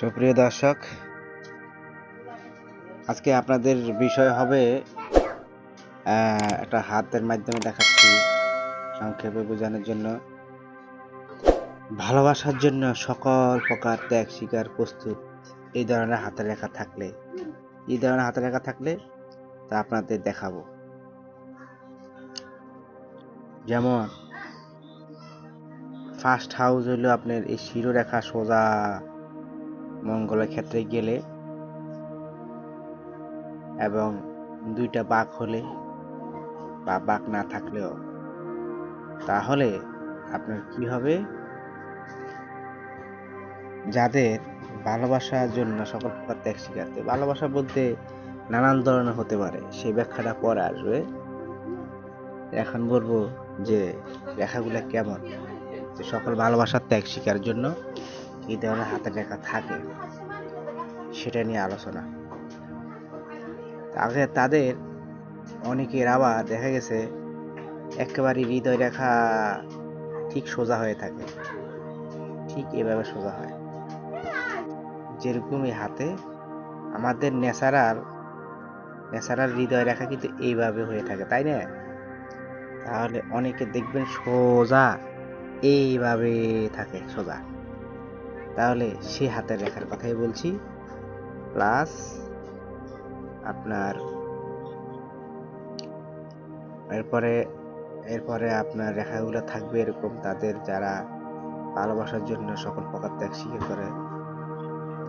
সুপ্রিয় দর্শক, আজকে আপনাদের বিষয় হবে একটা হাতের মাধ্যমে দেখাচ্ছি, সংক্ষেপে বোঝানোর জন্য। ভালোবাসার জন্য সকল প্রকার ত্যাগ, স্বীকার, প্রস্তুত, এই ধরনের হাতের রেখা থাকলে। এই ধরনের হাতের রেখা থাকলে তা আপনাদের দেখাবো। যেমন ফার্স্ট হাউস হইল আপনার এই শিরোরেখা সোজা। মঙ্গলের ক্ষেত্রে গেলে এবং দুইটা বাঘ হলে বা বাঘ না থাকলেও, তাহলে আপনার কি হবে? যাদের ভালোবাসার জন্য সকল প্রকার ত্যাগ শিখাতে ভালোবাসা বলতে নানান ধরনের হতে পারে। সেই ব্যাখ্যাটা পরে আসবে। এখন বলব যে রেখাগুলা কেমন? সকল ভালোবাসার ত্যাগ শিকার জন্য এই ধরনের হাতের রেখা থাকে, সেটা নিয়ে আলোচনা। আগে তাদের অনেকের আবার দেখা গেছে, একেবারে হৃদয় রেখা ঠিক সোজা হয়ে থাকে। ঠিক এভাবে সোজা হয়। যেরকম এই হাতে, আমাদের ন্যাচারাল ন্যাচারাল হৃদয় রেখা কিন্তু এইভাবে হয়ে থাকে, তাই না? তাহলে অনেকে দেখবেন সোজা, এইভাবে থাকে, সোজা। তাহলে সে হাতের রেখার কথাই বলছি। প্লাস আপনার এরপরে এরপরে আপনার রেখাগুলো থাকবে এরকম তাদের যারা ভালোবাসার জন্য সকল প্রকার ত্যাগ স্বীকার করে।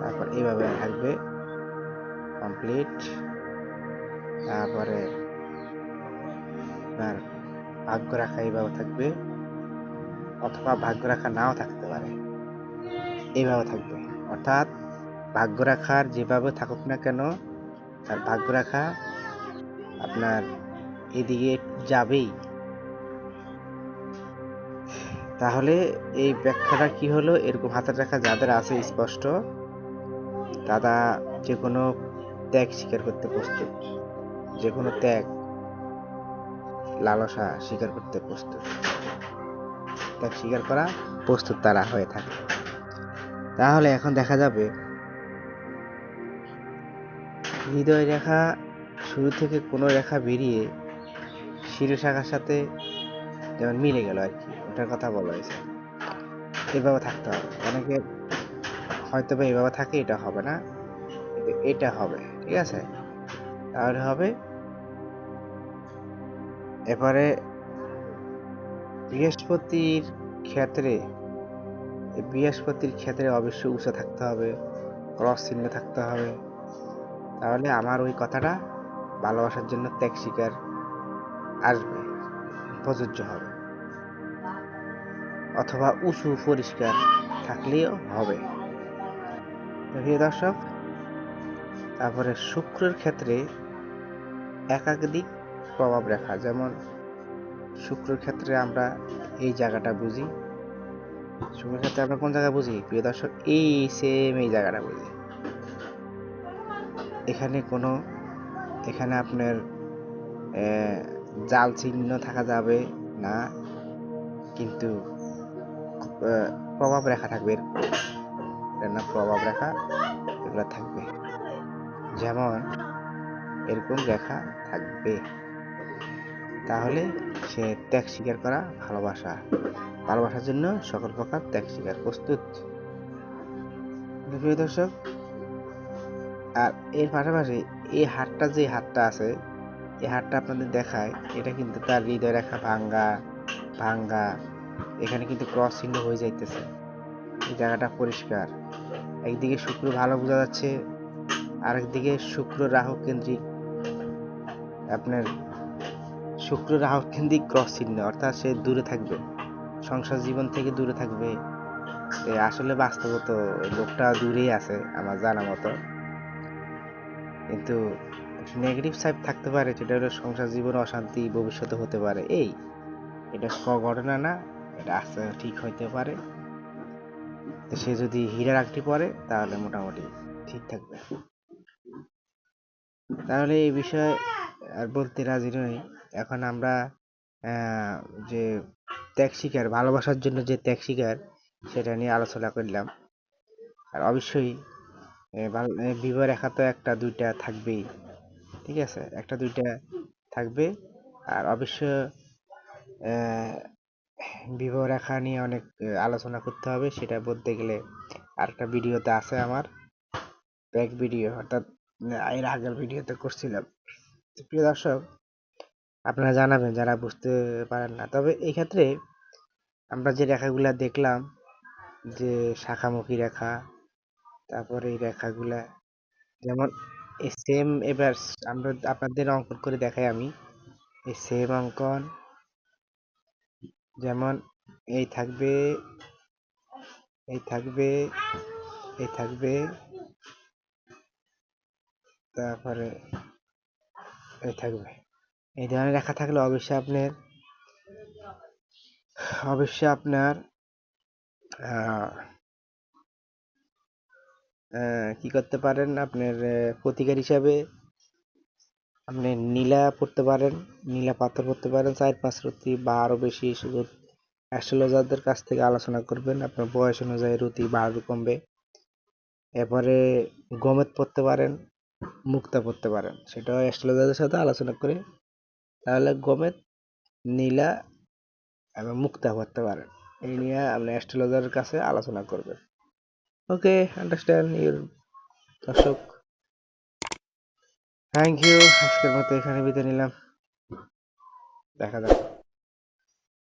তারপর এইভাবে থাকবে। কমপ্লিট। তারপরে আপনার ভাগ্য রাখা এইভাবে থাকবে। অথবা ভাগ্য রাখা নাও থাকতে পারে। এইভাবে থাকবে। অর্থাৎ ভাগ্য রাখার যেভাবে থাকুক না কেন, তার ভাগ্য রাখা আপনার এদিকে যাবেই। তাহলে এই ব্যাখ্যাটা কি হলো? এরকম হাতের রাখা যাদের আছে স্পষ্ট, তারা যে কোনো ত্যাগ স্বীকার করতে প্রস্তুত। যে কোনো ত্যাগ, লালসা স্বীকার করতে প্রস্তুত। ত্যাগ স্বীকার করা প্রস্তুত তারা হয়ে থাকে। তাহলে এখন দেখা যাবে। হৃদয় রেখা শুরু থেকে কোনো রেখা বেরিয়ে শিরু শাখার সাথে যেমন মিলে গেল আর কি, ওটার কথা বলা হয়েছে। এভাবে থাকতে হবে। অনেকে হয়তো বা এভাবে থাকে, এটা হবে না। এটা হবে, ঠিক আছে? তাহলে হবে এবারে বৃহস্পতির ক্ষেত্রে বৃহস্পতির ক্ষেত্রে অবশ্যই উঁচু থাকতে হবে ক্রস চিহ্ন থাকতে হবে। তাহলে আমার ওই কথাটা ভালোবাসার জন্য ত্যাগ স্বীকার আসবে, প্রযোজ্য হবে। অথবা উঁচু পরিষ্কার থাকলেও হবে। দর্শক, তারপরে শুক্রের ক্ষেত্রে একাধিক প্রভাব রেখা। যেমন, শুক্রের ক্ষেত্রে আমরা এই জায়গাটা বুঝি শুক্রের ক্ষেত্রে আমরা কোন জায়গা বুঝি? প্রিয় দর্শক, এই সেম এই জায়গাটা বুঝি। এখানে কোনো, এখানে আপনার জাল চিহ্ন থাকা যাবে না, কিন্তু প্রভাব রেখা থাকবে। না প্রভাব রেখা, এগুলো থাকবে। যেমন, এরকম রেখা থাকবে। তাহলে সে ত্যাগ স্বীকার করা ভালোবাসা। ভালোবাসার জন্য সকল প্রকার ত্যাগ স্বীকার প্রস্তুত। প্রিয় দর্শক, আর এর পাশাপাশি এই হাটটা যে হাটটা আছে, এই হাটটা আপনাদের দেখায়, এটা কিন্তু তার হৃদয় রেখা ভাঙ্গা ভাঙ্গা। এখানে কিন্তু ক্রস চিহ্ন হয়ে যাইতেছে। এই জায়গাটা পরিষ্কার। একদিকে শুক্র ভালো বোঝা যাচ্ছে, আরেকদিকে শুক্র রাহু কেন্দ্রিক আপনার শুক্র রাহু কেন্দ্রিক ক্রস চিহ্ন, অর্থাৎ সে দূরে থাকবে। সংসার জীবন থেকে দূরে থাকবে। আসলে বাস্তবত লোকটা দূরেই আছে, আমার জানা মতো। কিন্তু নেগেটিভ সাইড থাকতে পারে, যেটা হলো সংসার জীবনে অশান্তি ভবিষ্যতে হতে পারে। এই, এটা ঘটনা না, এটা আস্তে ঠিক হইতে পারে। তো সে যদি হীরা রাখতে পারে, তাহলে মোটামুটি ঠিক থাকবে। তাহলে এই বিষয়ে আর বলতে রাজি নই। এখন আমরা যে ত্যাগ শিকার, ভালোবাসার জন্য যে ত্যাগ শিকার, সেটা নিয়ে আলোচনা করলাম। আর অবশ্যই বিভয় রেখা তো একটা, দুইটা থাকবেই। ঠিক আছে? একটা, দুইটা থাকবে। আর অবশ্য বিভব রেখা নিয়ে অনেক আলোচনা করতে হবে, সেটা বলতে গেলে আরেকটা ভিডিওতে আছে আমার। ব্যাক ভিডিও, অর্থাৎ এর আগের ভিডিওতে করছিলাম। প্রিয় দর্শক আপনারা জানাবেন, যারা বুঝতে পারেন না। তবে এই ক্ষেত্রে আমরা যে রেখাগুলা দেখলাম, যে শাখামুখী রেখা, তারপরে এই রেখাগুলা, যেমন সেম এবার আমরা আপনাদের অঙ্কন করে দেখাই আমি। এই সেম অঙ্কন, যেমন এই থাকবে এই থাকবে এই থাকবে, তারপরে এই থাকবে। এই ধরনের রেখা থাকলে অবশ্যই আপনার অবশ্যই আপনার কি করতে পারেন? আপনার প্রতিকার হিসাবে আপনি নীলা পড়তে পারেন, নীলা পাথর পড়তে পারেন, চার পাঁচ রুতি বা আরও বেশি, শুধু অ্যাস্ট্রোলজারদের কাছ থেকে আলোচনা করবেন। আপনার বয়স অনুযায়ী রুতি বাড়বে কমবে। এরপরে গমেত পড়তে পারেন, মুক্তা পড়তে পারেন। সেটাও অ্যাস্ট্রোলজারদের সাথে আলোচনা করে তাহলে গমেত নীলা এবং মুক্তা করতে পারেন। এই নিয়ে আপনি অ্যাস্ট্রোলজারের কাছে আলোচনা করবেন। ওকে আন্ডারস্ট্যান্ড ইউর দর্শক? থ্যাংক ইউ আজকের মতো এখানে বিদায় নিলাম। দেখা যাক।